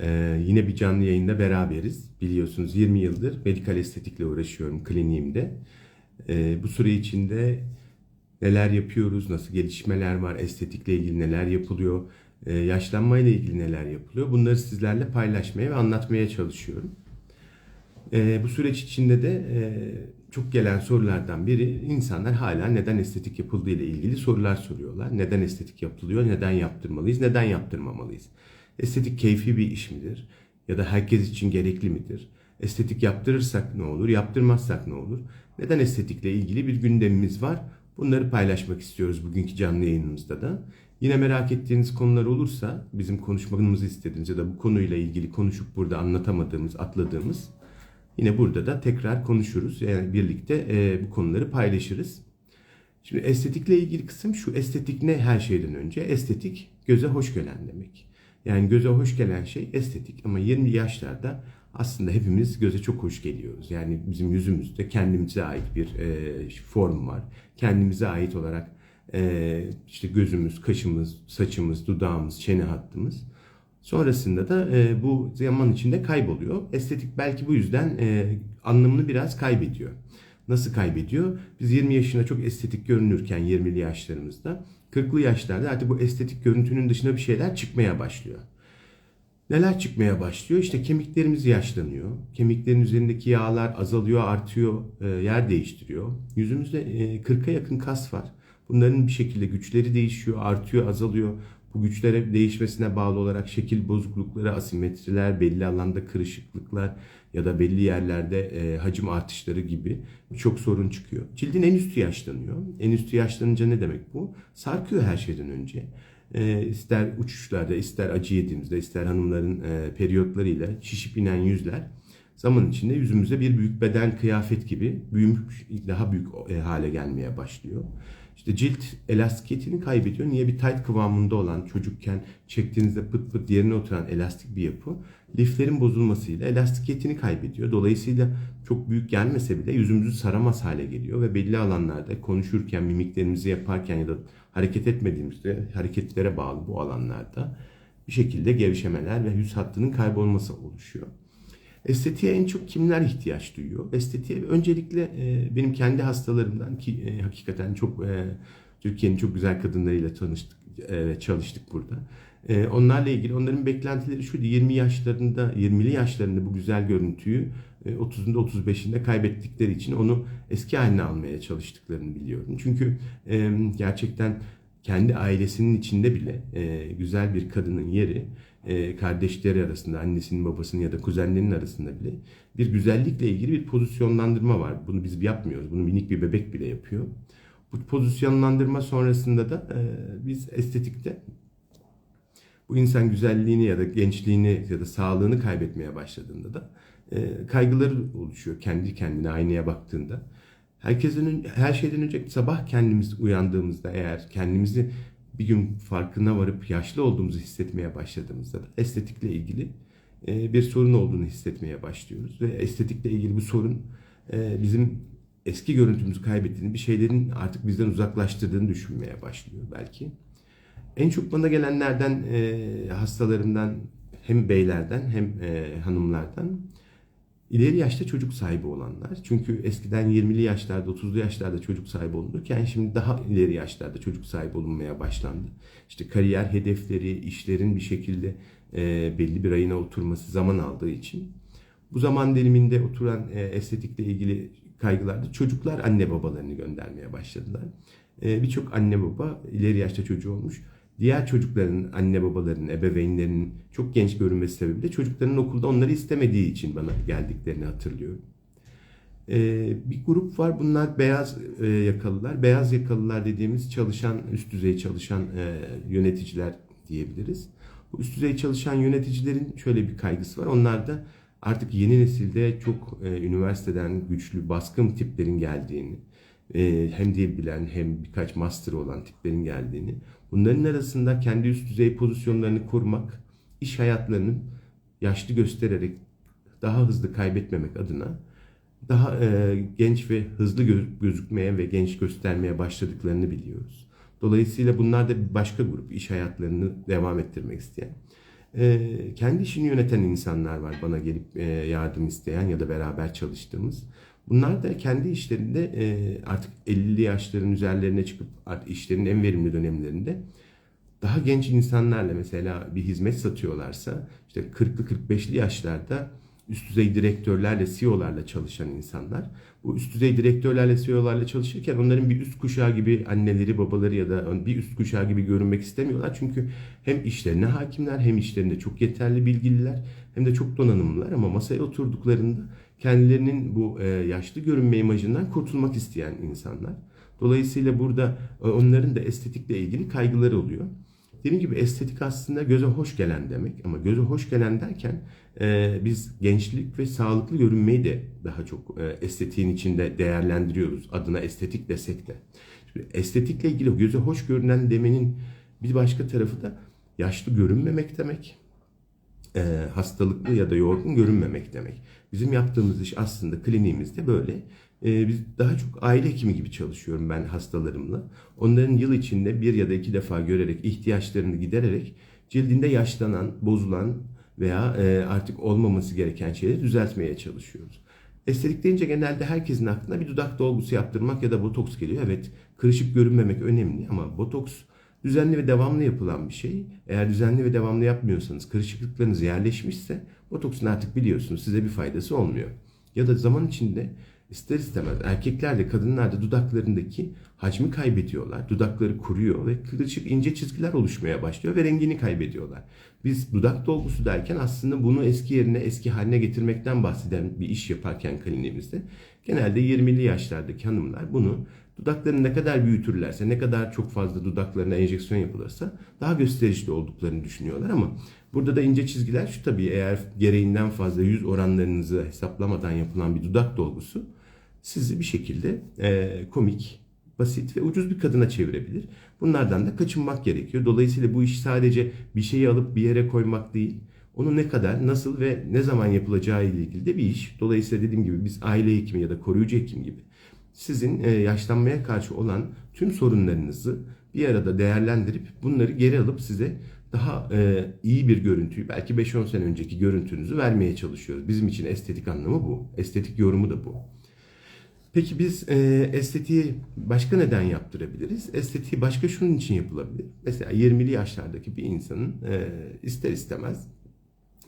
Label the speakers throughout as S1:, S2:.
S1: Ee, yine bir canlı yayında beraberiz. Biliyorsunuz 20 yıldır medikal estetikle uğraşıyorum kliniğimde. Ee, bu süre içinde neler yapıyoruz, nasıl gelişmeler var, estetikle ilgili neler yapılıyor, e, yaşlanmayla ilgili neler yapılıyor. Bunları sizlerle paylaşmaya ve anlatmaya çalışıyorum. Ee, bu süreç içinde de e, çok gelen sorulardan biri insanlar hala neden estetik yapıldığı ile ilgili sorular soruyorlar. Neden estetik yapılıyor, neden yaptırmalıyız, neden yaptırmamalıyız? Estetik keyfi bir iş midir? Ya da herkes için gerekli midir? Estetik yaptırırsak ne olur, yaptırmazsak ne olur? Neden estetikle ilgili bir gündemimiz var? Bunları paylaşmak istiyoruz bugünkü canlı yayınımızda da. Yine merak ettiğiniz konular olursa, bizim konuşmamızı istediğiniz ya da bu konuyla ilgili konuşup burada anlatamadığımız, atladığımız Yine burada da tekrar konuşuruz. Yani birlikte e, bu konuları paylaşırız. Şimdi estetikle ilgili kısım şu. Estetik ne her şeyden önce? Estetik göze hoş gelen demek. Yani göze hoş gelen şey estetik. Ama 20 yaşlarda aslında hepimiz göze çok hoş geliyoruz. Yani bizim yüzümüzde kendimize ait bir e, form var. Kendimize ait olarak e, işte gözümüz, kaşımız, saçımız, dudağımız, çene hattımız. Sonrasında da e, bu zaman içinde kayboluyor. Estetik belki bu yüzden e, anlamını biraz kaybediyor. Nasıl kaybediyor? Biz 20 yaşında çok estetik görünürken 20'li yaşlarımızda 40'lı yaşlarda artık bu estetik görüntünün dışına bir şeyler çıkmaya başlıyor. Neler çıkmaya başlıyor? İşte kemiklerimiz yaşlanıyor. Kemiklerin üzerindeki yağlar azalıyor, artıyor, e, yer değiştiriyor. Yüzümüzde e, 40'a yakın kas var. Bunların bir şekilde güçleri değişiyor, artıyor, azalıyor. Bu güçlere değişmesine bağlı olarak şekil bozuklukları, asimetriler, belli alanda kırışıklıklar ya da belli yerlerde e, hacim artışları gibi birçok sorun çıkıyor. Cildin en üstü yaşlanıyor. En üstü yaşlanınca ne demek bu? Sarkıyor her şeyden önce. E, ister uçuşlarda, ister acı yediğimizde, ister hanımların e, periyotlarıyla şişip inen yüzler zaman içinde yüzümüze bir büyük beden kıyafet gibi büyümüş, daha büyük e, hale gelmeye başlıyor. İşte cilt elastikiyetini kaybediyor. Niye bir tight kıvamında olan çocukken çektiğinizde pıt pıt yerine oturan elastik bir yapı liflerin bozulmasıyla elastikiyetini kaybediyor. Dolayısıyla çok büyük gelmese bile yüzümüzü saramaz hale geliyor ve belli alanlarda konuşurken, mimiklerimizi yaparken ya da hareket etmediğimizde hareketlere bağlı bu alanlarda bir şekilde gevşemeler ve yüz hattının kaybolması oluşuyor. Estetiğe en çok kimler ihtiyaç duyuyor? Estetiğe öncelikle e, benim kendi hastalarımdan ki e, hakikaten çok e, Türkiye'nin çok güzel kadınlarıyla tanıştık, e, çalıştık burada. E, onlarla ilgili onların beklentileri şuydu 20 yaşlarında 20'li yaşlarında bu güzel görüntüyü e, 30'unda 35'inde kaybettikleri için onu eski haline almaya çalıştıklarını biliyorum. Çünkü e, gerçekten kendi ailesinin içinde bile e, güzel bir kadının yeri e, kardeşleri arasında, annesinin, babasının ya da kuzenlerinin arasında bile bir güzellikle ilgili bir pozisyonlandırma var. Bunu biz yapmıyoruz. Bunu minik bir bebek bile yapıyor. Bu pozisyonlandırma sonrasında da e, biz estetikte bu insan güzelliğini ya da gençliğini ya da sağlığını kaybetmeye başladığında da e, kaygıları oluşuyor kendi kendine aynaya baktığında. Herkesin her şeyden önce sabah kendimiz uyandığımızda eğer kendimizi bir gün farkına varıp yaşlı olduğumuzu hissetmeye başladığımızda da estetikle ilgili e, bir sorun olduğunu hissetmeye başlıyoruz. Ve estetikle ilgili bu sorun e, bizim eski görüntümüzü kaybettiğini, bir şeylerin artık bizden uzaklaştırdığını düşünmeye başlıyor belki. En çok bana gelenlerden, e, hastalarımdan, hem beylerden hem hanımlardan ileri yaşta çocuk sahibi olanlar. Çünkü eskiden 20'li yaşlarda, 30'lu yaşlarda çocuk sahibi olunurken şimdi daha ileri yaşlarda çocuk sahibi olunmaya başlandı. İşte kariyer hedefleri, işlerin bir şekilde e, belli bir ayına oturması zaman aldığı için bu zaman diliminde oturan e, estetikle ilgili kaygılarda çocuklar anne babalarını göndermeye başladılar. E, Birçok anne baba ileri yaşta çocuğu olmuş diğer çocukların, anne babalarının, ebeveynlerinin çok genç görünmesi sebebiyle çocukların okulda onları istemediği için bana geldiklerini hatırlıyorum. Ee, bir grup var bunlar beyaz e, yakalılar. Beyaz yakalılar dediğimiz çalışan, üst düzey çalışan e, yöneticiler diyebiliriz. Bu üst düzey çalışan yöneticilerin şöyle bir kaygısı var. Onlar da artık yeni nesilde çok e, üniversiteden güçlü, baskın tiplerin geldiğini, e, hem dil hem birkaç master olan tiplerin geldiğini, bunların arasında kendi üst düzey pozisyonlarını korumak, iş hayatlarının yaşlı göstererek daha hızlı kaybetmemek adına daha e, genç ve hızlı gözükmeye ve genç göstermeye başladıklarını biliyoruz. Dolayısıyla bunlar da bir başka grup iş hayatlarını devam ettirmek isteyen. e, kendi işini yöneten insanlar var bana gelip e, yardım isteyen ya da beraber çalıştığımız. Bunlar da kendi işlerinde e, artık 50'li yaşların üzerlerine çıkıp artık işlerin en verimli dönemlerinde daha genç insanlarla mesela bir hizmet satıyorlarsa işte 40'lı 45'li yaşlarda üst düzey direktörlerle, CEO'larla çalışan insanlar. Bu üst düzey direktörlerle, CEO'larla çalışırken onların bir üst kuşağı gibi anneleri, babaları ya da bir üst kuşağı gibi görünmek istemiyorlar. Çünkü hem işlerine hakimler, hem işlerinde çok yeterli bilgililer, hem de çok donanımlılar ama masaya oturduklarında kendilerinin bu e, yaşlı görünme imajından kurtulmak isteyen insanlar. Dolayısıyla burada e, onların da estetikle ilgili kaygıları oluyor. Dediğim gibi estetik aslında göze hoş gelen demek ama göze hoş gelen derken e, biz gençlik ve sağlıklı görünmeyi de daha çok e, estetiğin içinde değerlendiriyoruz. Adına estetik desek de. Şimdi estetikle ilgili göze hoş görünen demenin bir başka tarafı da yaşlı görünmemek demek. E, hastalıklı ya da yorgun görünmemek demek. Bizim yaptığımız iş aslında kliniğimizde böyle ee, biz daha çok aile hekimi gibi çalışıyorum ben hastalarımla. Onların yıl içinde bir ya da iki defa görerek, ihtiyaçlarını gidererek cildinde yaşlanan, bozulan veya e, artık olmaması gereken şeyleri düzeltmeye çalışıyoruz. Estetik deyince genelde herkesin aklına bir dudak dolgusu yaptırmak ya da botoks geliyor. Evet, kırışık görünmemek önemli ama botoks düzenli ve devamlı yapılan bir şey. Eğer düzenli ve devamlı yapmıyorsanız, kırışıklıklarınız yerleşmişse botoksun artık biliyorsunuz size bir faydası olmuyor. Ya da zaman içinde ister istemez erkekler de kadınlar da dudaklarındaki hacmi kaybediyorlar. Dudakları kuruyor ve kırışık ince çizgiler oluşmaya başlıyor ve rengini kaybediyorlar. Biz dudak dolgusu derken aslında bunu eski yerine eski haline getirmekten bahseden bir iş yaparken kliniğimizde genelde 20'li yaşlardaki hanımlar bunu dudaklarını ne kadar büyütürlerse, ne kadar çok fazla dudaklarına enjeksiyon yapılırsa daha gösterişli olduklarını düşünüyorlar ama burada da ince çizgiler şu tabii eğer gereğinden fazla yüz oranlarınızı hesaplamadan yapılan bir dudak dolgusu sizi bir şekilde e, komik, basit ve ucuz bir kadına çevirebilir. Bunlardan da kaçınmak gerekiyor. Dolayısıyla bu iş sadece bir şeyi alıp bir yere koymak değil. Onu ne kadar, nasıl ve ne zaman yapılacağı ile ilgili de bir iş. Dolayısıyla dediğim gibi biz aile hekimi ya da koruyucu hekim gibi sizin e, yaşlanmaya karşı olan tüm sorunlarınızı bir arada değerlendirip bunları geri alıp size daha e, iyi bir görüntüyü belki 5-10 sene önceki görüntünüzü vermeye çalışıyoruz. Bizim için estetik anlamı bu. Estetik yorumu da bu. Peki biz e, estetiği başka neden yaptırabiliriz? Estetiği başka şunun için yapılabilir. Mesela 20'li yaşlardaki bir insanın e, ister istemez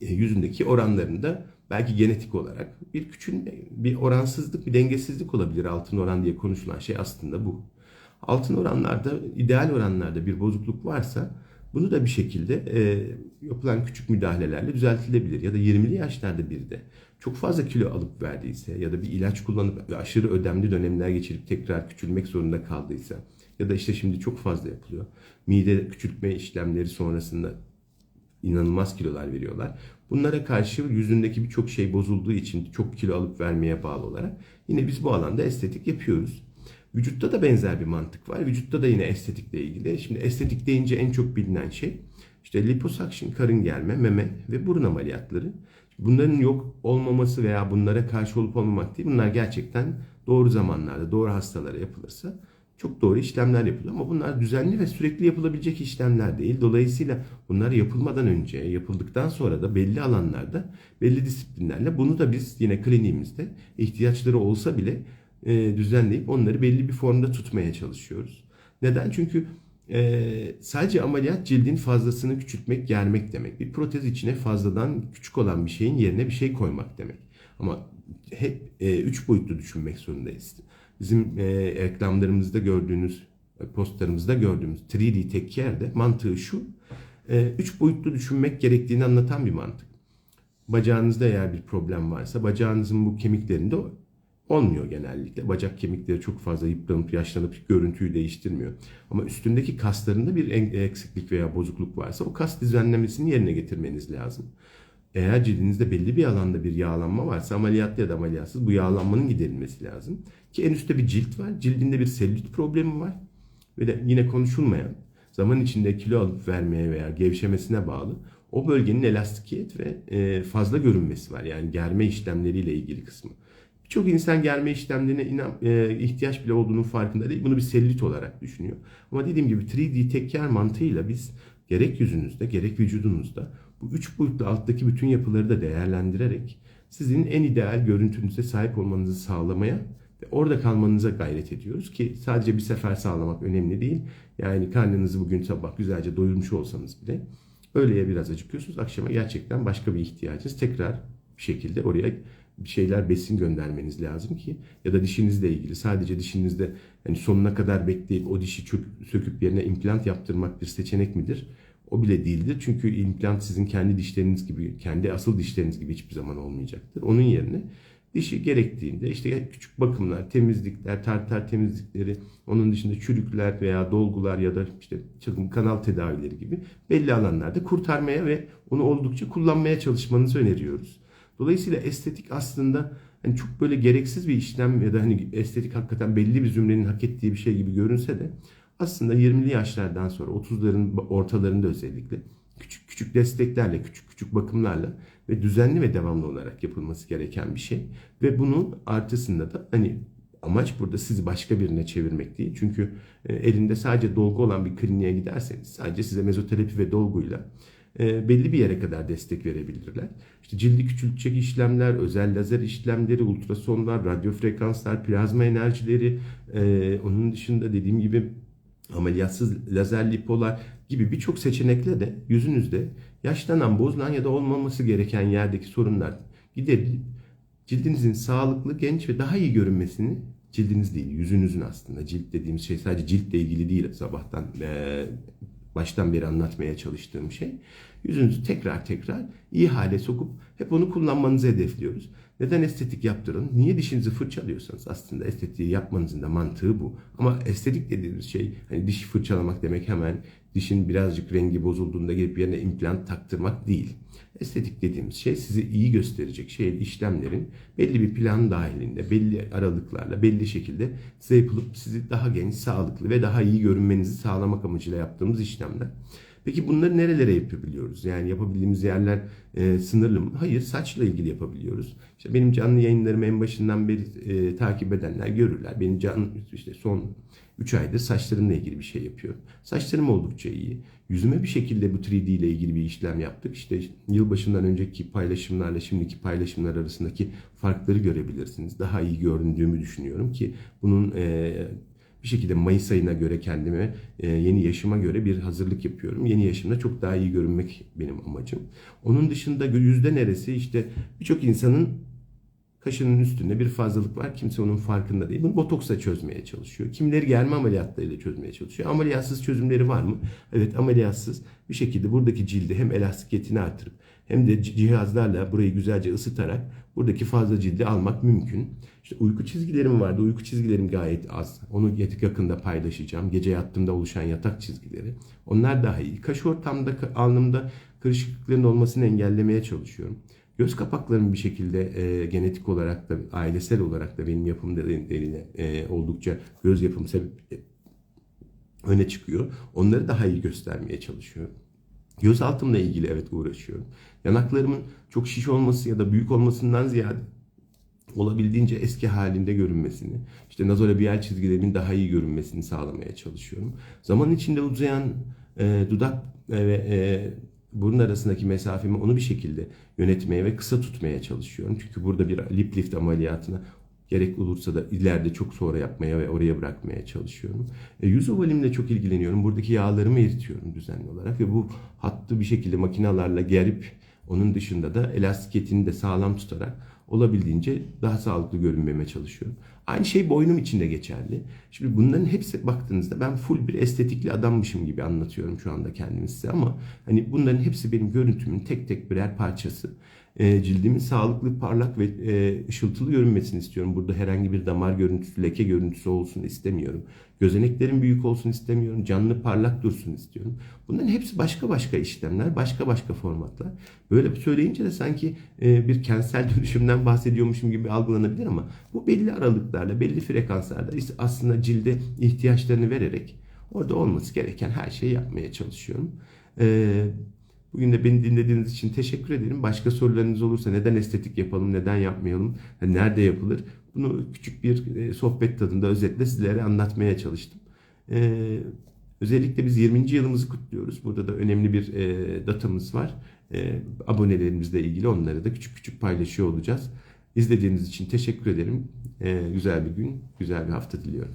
S1: e, yüzündeki oranlarında belki genetik olarak bir küçülme, bir oransızlık, bir dengesizlik olabilir. Altın oran diye konuşulan şey aslında bu. Altın oranlarda, ideal oranlarda bir bozukluk varsa bunu da bir şekilde e, yapılan küçük müdahalelerle düzeltilebilir. Ya da 20'li yaşlarda bir de çok fazla kilo alıp verdiyse ya da bir ilaç kullanıp aşırı ödemli dönemler geçirip tekrar küçülmek zorunda kaldıysa ya da işte şimdi çok fazla yapılıyor. Mide küçültme işlemleri sonrasında inanılmaz kilolar veriyorlar. Bunlara karşı yüzündeki birçok şey bozulduğu için çok kilo alıp vermeye bağlı olarak yine biz bu alanda estetik yapıyoruz. Vücutta da benzer bir mantık var. Vücutta da yine estetikle ilgili. Şimdi estetik deyince en çok bilinen şey işte liposuction, karın germe, meme ve burun ameliyatları. Bunların yok olmaması veya bunlara karşı olup olmamak değil. Bunlar gerçekten doğru zamanlarda, doğru hastalara yapılırsa çok doğru işlemler yapılıyor ama bunlar düzenli ve sürekli yapılabilecek işlemler değil. Dolayısıyla bunlar yapılmadan önce, yapıldıktan sonra da belli alanlarda, belli disiplinlerle bunu da biz yine kliniğimizde ihtiyaçları olsa bile e, düzenleyip onları belli bir formda tutmaya çalışıyoruz. Neden? Çünkü e, sadece ameliyat cildin fazlasını küçültmek, germek demek. Bir protez içine fazladan küçük olan bir şeyin yerine bir şey koymak demek. Ama hep e, üç boyutlu düşünmek zorundayız. Bizim e, reklamlarımızda gördüğünüz, e, postlarımızda gördüğümüz 3D tek yerde mantığı şu. E, üç boyutlu düşünmek gerektiğini anlatan bir mantık. Bacağınızda eğer bir problem varsa bacağınızın bu kemiklerinde olmuyor genellikle. Bacak kemikleri çok fazla yıpranıp yaşlanıp görüntüyü değiştirmiyor. Ama üstündeki kaslarında bir eksiklik veya bozukluk varsa o kas düzenlemesini yerine getirmeniz lazım. Eğer cildinizde belli bir alanda bir yağlanma varsa ameliyatlı ya da ameliyatsız bu yağlanmanın giderilmesi lazım. Ki en üstte bir cilt var. Cildinde bir selülit problemi var. Ve de yine konuşulmayan zaman içinde kilo alıp vermeye veya gevşemesine bağlı o bölgenin elastikiyet ve e, fazla görünmesi var. Yani germe işlemleriyle ilgili kısmı. Birçok insan germe işlemlerine inan, e, ihtiyaç bile olduğunun farkında değil. Bunu bir selülit olarak düşünüyor. Ama dediğim gibi 3D tek yer mantığıyla biz gerek yüzünüzde gerek vücudunuzda bu üç boyutlu alttaki bütün yapıları da değerlendirerek sizin en ideal görüntünüze sahip olmanızı sağlamaya ve orada kalmanıza gayret ediyoruz ki sadece bir sefer sağlamak önemli değil. Yani karnınızı bugün sabah güzelce doyurmuş olsanız bile öğleye biraz acıkıyorsunuz. Akşama gerçekten başka bir ihtiyacınız tekrar bir şekilde oraya bir şeyler besin göndermeniz lazım ki ya da dişinizle ilgili sadece dişinizde yani sonuna kadar bekleyip o dişi çök, söküp yerine implant yaptırmak bir seçenek midir? O bile değildir. Çünkü implant sizin kendi dişleriniz gibi, kendi asıl dişleriniz gibi hiçbir zaman olmayacaktır. Onun yerine dişi gerektiğinde işte küçük bakımlar, temizlikler, tartar temizlikleri, onun dışında çürükler veya dolgular ya da işte çılgın kanal tedavileri gibi belli alanlarda kurtarmaya ve onu oldukça kullanmaya çalışmanızı öneriyoruz. Dolayısıyla estetik aslında hani çok böyle gereksiz bir işlem ya da hani estetik hakikaten belli bir zümrenin hak ettiği bir şey gibi görünse de aslında 20'li yaşlardan sonra 30'ların ortalarında özellikle küçük küçük desteklerle, küçük küçük bakımlarla ve düzenli ve devamlı olarak yapılması gereken bir şey. Ve bunun artısında da hani amaç burada sizi başka birine çevirmek değil. Çünkü e, elinde sadece dolgu olan bir kliniğe giderseniz sadece size mezoterapi ve dolguyla e, belli bir yere kadar destek verebilirler. İşte cildi küçültecek işlemler, özel lazer işlemleri, ultrasonlar, radyo frekanslar, plazma enerjileri, e, onun dışında dediğim gibi ameliyatsız lazer lipolar gibi birçok seçenekle de yüzünüzde yaşlanan, bozulan ya da olmaması gereken yerdeki sorunlar giderilip cildinizin sağlıklı, genç ve daha iyi görünmesini cildiniz değil, yüzünüzün aslında cilt dediğimiz şey sadece ciltle ilgili değil sabahtan e, baştan beri anlatmaya çalıştığım şey. Yüzünüzü tekrar tekrar iyi hale sokup hep onu kullanmanızı hedefliyoruz. Neden estetik yaptırın? Niye dişinizi fırçalıyorsanız aslında estetiği yapmanızın da mantığı bu. Ama estetik dediğimiz şey hani dişi fırçalamak demek hemen dişin birazcık rengi bozulduğunda gelip yerine implant taktırmak değil. Estetik dediğimiz şey sizi iyi gösterecek şey işlemlerin belli bir plan dahilinde, belli aralıklarla, belli şekilde size yapılıp sizi daha genç, sağlıklı ve daha iyi görünmenizi sağlamak amacıyla yaptığımız işlemler. Peki bunları nerelere yapabiliyoruz? Yani yapabildiğimiz yerler e, sınırlı mı? Hayır, saçla ilgili yapabiliyoruz. İşte benim canlı yayınlarımı en başından beri e, takip edenler görürler. Benim can işte son 3 aydır saçlarımla ilgili bir şey yapıyorum. Saçlarım oldukça iyi. Yüzüme bir şekilde bu 3D ile ilgili bir işlem yaptık. İşte yılbaşından önceki paylaşımlarla şimdiki paylaşımlar arasındaki farkları görebilirsiniz. Daha iyi göründüğümü düşünüyorum ki bunun e, bir şekilde Mayıs ayına göre kendime yeni yaşıma göre bir hazırlık yapıyorum. Yeni yaşımda çok daha iyi görünmek benim amacım. Onun dışında yüzde neresi işte birçok insanın kaşının üstünde bir fazlalık var. Kimse onun farkında değil. Bunu botoksla çözmeye çalışıyor. Kimileri germe ameliyatlarıyla çözmeye çalışıyor. Ameliyatsız çözümleri var mı? Evet ameliyatsız bir şekilde buradaki cildi hem elastikiyetini artırıp hem de cihazlarla burayı güzelce ısıtarak buradaki fazla cildi almak mümkün. İşte uyku çizgilerim vardı. Uyku çizgilerim gayet az. Onu yakında paylaşacağım. Gece yattığımda oluşan yatak çizgileri. Onlar daha iyi. Kaş ortamda, alnımda kırışıklıkların olmasını engellemeye çalışıyorum. Göz kapaklarım bir şekilde e, genetik olarak da ailesel olarak da benim yapım nedeniyle e, oldukça göz yapım sebep e, öne çıkıyor. Onları daha iyi göstermeye çalışıyorum. Göz altımla ilgili evet uğraşıyorum. Yanaklarımın çok şiş olması ya da büyük olmasından ziyade olabildiğince eski halinde görünmesini, işte nazolabial çizgilerimin daha iyi görünmesini sağlamaya çalışıyorum. Zaman içinde uzayan e, dudak ve e, burun arasındaki mesafemi onu bir şekilde yönetmeye ve kısa tutmaya çalışıyorum. Çünkü burada bir lip lift ameliyatına gerek olursa da ileride çok sonra yapmaya ve oraya bırakmaya çalışıyorum. E, yüz ovalimle çok ilgileniyorum. Buradaki yağlarımı eritiyorum düzenli olarak ve bu hattı bir şekilde makinalarla gerip onun dışında da elastikiyetini de sağlam tutarak olabildiğince daha sağlıklı görünmeme çalışıyorum. Aynı şey boynum için de geçerli. Şimdi bunların hepsi baktığınızda ben full bir estetikli adammışım gibi anlatıyorum şu anda kendimi size ama hani bunların hepsi benim görüntümün tek tek birer parçası. E, cildimin sağlıklı, parlak ve e, ışıltılı görünmesini istiyorum. Burada herhangi bir damar görüntüsü, leke görüntüsü olsun istemiyorum. Gözeneklerim büyük olsun istemiyorum. Canlı, parlak dursun istiyorum. Bunların hepsi başka başka işlemler, başka başka formatlar. Böyle söyleyince de sanki e, bir kentsel dönüşümden bahsediyormuşum gibi algılanabilir ama bu belli aralıklarla, belli frekanslarda aslında cilde ihtiyaçlarını vererek orada olması gereken her şeyi yapmaya çalışıyorum. Eee Bugün de beni dinlediğiniz için teşekkür ederim. Başka sorularınız olursa neden estetik yapalım, neden yapmayalım, nerede yapılır? Bunu küçük bir e, sohbet tadında özetle sizlere anlatmaya çalıştım. Ee, özellikle biz 20. yılımızı kutluyoruz. Burada da önemli bir e, datamız var. e, abonelerimizle ilgili onları da küçük küçük paylaşıyor olacağız. İzlediğiniz için teşekkür ederim. E, güzel bir gün, güzel bir hafta diliyorum.